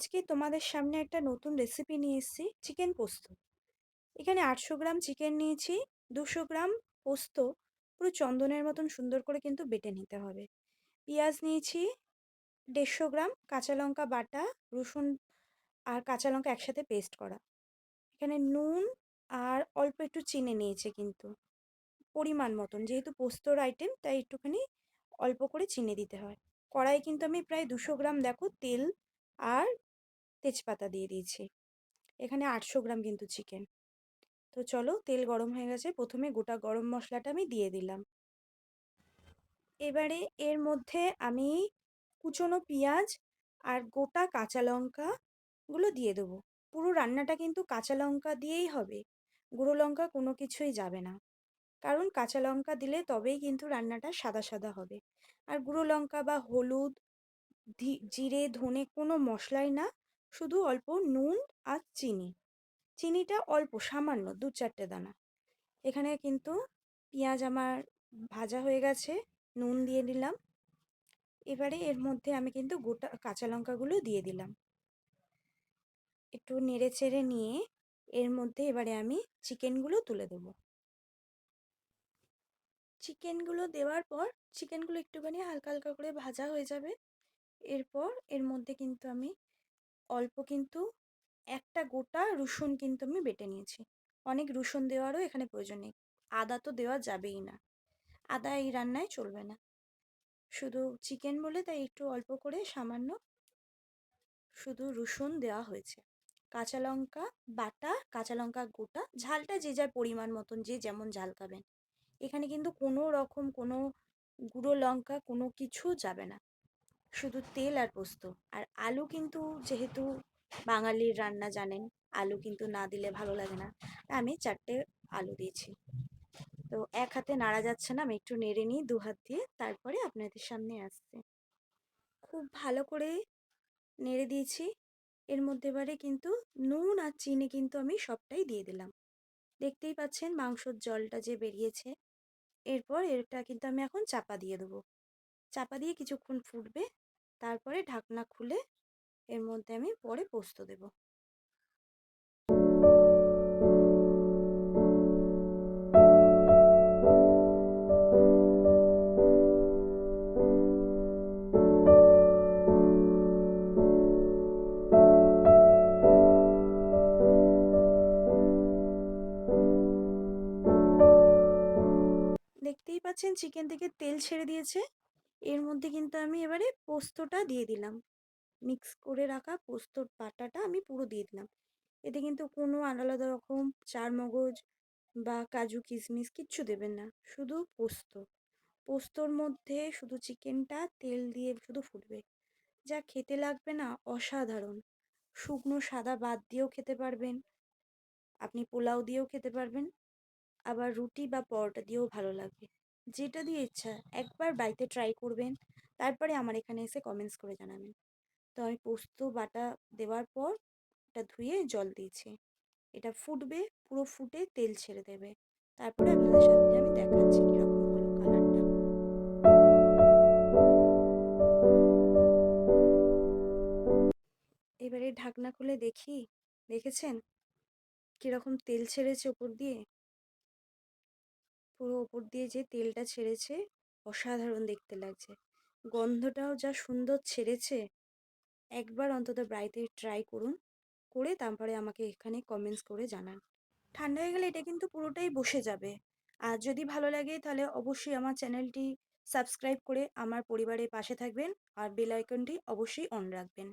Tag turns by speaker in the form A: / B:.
A: আজকে তোমাদের সামনে একটা নতুন রেসিপি নিয়ে এসেছি চিকেন পোস্ত। এখানে আটশো গ্রাম চিকেন নিয়েছি, দুশো গ্রাম পোস্ত, পুরো চন্দনের মতন সুন্দর করে কিন্তু বেটে নিতে হবে। পেঁয়াজ নিয়েছি, দেড়শো গ্রাম কাঁচা লঙ্কা বাটা, রসুন আর কাঁচা লঙ্কা একসাথে পেস্ট করা। এখানে নুন আর অল্প একটু চিনি নিয়েছে কিন্তু, পরিমাণ মতন। যেহেতু পোস্তর আইটেম তাই একটুখানি অল্প করে চিনি দিতে হয়। কড়াই কিন্তু আমি প্রায় দুশো গ্রাম, দেখো তেল আর তেজপাতা দিয়ে দিয়েছি। এখানে আটশো গ্রাম কিন্তু চিকেন তো চলো তেল গরম হয়ে গেছে। প্রথমে গোটা গরম মশলাটা আমি দিয়ে দিলাম। এবারে এর মধ্যে আমি কুচনো পেঁয়াজ আর গোটা কাঁচা লঙ্কাগুলো দিয়ে দেবো। পুরো রান্নাটা কিন্তু কাঁচা লঙ্কা দিয়েই হবে। গুঁড়ো লঙ্কা কোনো কিছুই যাবে না। কারণ কাঁচা লঙ্কা দিলে তবেই কিন্তু রান্নাটা সাদা সাদা হবে। আর গুঁড়ো লঙ্কা বা হলুদ জিরে, ধনে কোনো মশলাই না শুধু অল্প নুন আর চিনি। চিনিটা অল্প, সামান্য, দু চারটে দানা। এখানে কিন্তু পেঁয়াজ আমার ভাজা হয়ে গেছে, নুন দিয়ে দিলাম। এবারে এর মধ্যে আমি কিন্তু গোটা কাঁচা লঙ্কাগুলো দিয়ে দিলাম। একটু নেড়ে চেড়ে নিয়ে এর মধ্যে এবারে আমি চিকেনগুলো তুলে দেব। চিকেনগুলো দেওয়ার পর, চিকেনগুলো একটুখানি হালকা হালকা করে ভাজা হয়ে যাবে। এরপর এর মধ্যে কিন্তু আমি অল্প কিন্তু একটা গোটা রসুন কিন্তু আমি বেটে নিয়েছি। অনেক রসুন দেওয়ারও এখানে প্রয়োজন নেই। আদা তো দেওয়া যাবেই না। আদা এই রান্নায় চলবে না। শুধু চিকেন বলে তাই একটু অল্প করে সামান্য শুধু রসুন দেওয়া হয়েছে। কাঁচা লঙ্কা বাটা, কাঁচা লঙ্কা গোটা, ঝালটা যে যার পরিমাণ মতন, যে যেমন ঝাল খাবেন। এখানে কিন্তু কোনো রকম কোনো গুঁড়ো লঙ্কা কোনো কিছু যাবে না। শুধু তেল আর পোস্ত। আর আলু কিন্তু যেহেতু বাঙালির রান্না জানেন, আলু কিন্তু না দিলে ভালো লাগে না। আমি চারটে আলু দিয়েছি। তো এক হাতে নাড়া যাচ্ছে না, আমি একটু নেড়ে নিই, দু হাত দিয়ে তারপরে আপনাদের সামনে আসছে। খুব ভালো করে নেড়ে দিয়েছি। এর মধ্যে এবারে কিন্তু নুন আর চিনি কিন্তু আমি সবটাই দিয়ে দিলাম। দেখতেই পাচ্ছেন মাংসর জলটা যে বেরিয়েছে। এরপর এটা কিন্তু আমি এখন চাপা দিয়ে দেবো। চাপা দিয়ে কিছুক্ষণ ফুটবে তারপরে ঢাকনা খুলে এর মধ্যে আমি পরে পোস্ত দেব। দেখতেই পাচ্ছেন, চিকেন থেকে তেল ছেড়ে দিয়েছে। এর মধ্যে কিন্তু আমি এবারে পোস্তটা দিয়ে দিলাম। মিক্স করে রাখা পোস্তর পাটাটা আমি পুরো দিয়ে দিলাম। এতে কিন্তু কোনো আলাদা রকম চার মগজ বা কাজু কিশমিশ কিচ্ছু দেবেন না, শুধু পোস্ত। পোস্তর মধ্যে শুধু চিকেনটা তেল দিয়ে শুধু ফুটবে। যা খেতে লাগবে না, অসাধারণ। শুকনো সাদা বাদ দিয়েও খেতে পারবেন। আপনি পোলাও দিয়েও খেতে পারবেন। আবার রুটি বা পরোটা দিয়েও ভালো লাগবে যেটা দিয়ে ইচ্ছা, একবার বাড়িতে ট্রাই করবেন। তারপরে আমার এখানে এসে কমেন্টস করে জানাবেন। তো আমি পোস্ত বাটা দেওয়ার পর এটা ধুয়ে জল দিয়েছি। এটা ফুটবে, পুরো ফুটে তেল ছেড়ে দেবে। তারপরে আপনাদের সাথে আমি দেখাচ্ছি কীরকম হলো কালারটা এবারে ঢাকনা খুলে দেখি, দেখেছেন? কীরকম তেল ছেড়েছে ওপর দিয়ে? পুরো ওপর দিয়ে যে তেলটা ছেড়েছে, অসাধারণ দেখতে লাগছে। গন্ধটাও যা সুন্দর ছেড়েছে, একবার অন্তত বাড়িতে ট্রাই করুন। করে তারপরে আমাকে এখানে কমেন্টস করে জানান। ঠান্ডা হয়ে গেলে এটা কিন্তু পুরোটাই বসে যাবে। আর যদি ভালো লাগে তাহলে অবশ্যই আমার চ্যানেলটি সাবস্ক্রাইব করে আমার পরিবারের পাশে থাকবেন। আর বেল আইকনটি অবশ্যই অন রাখবেন।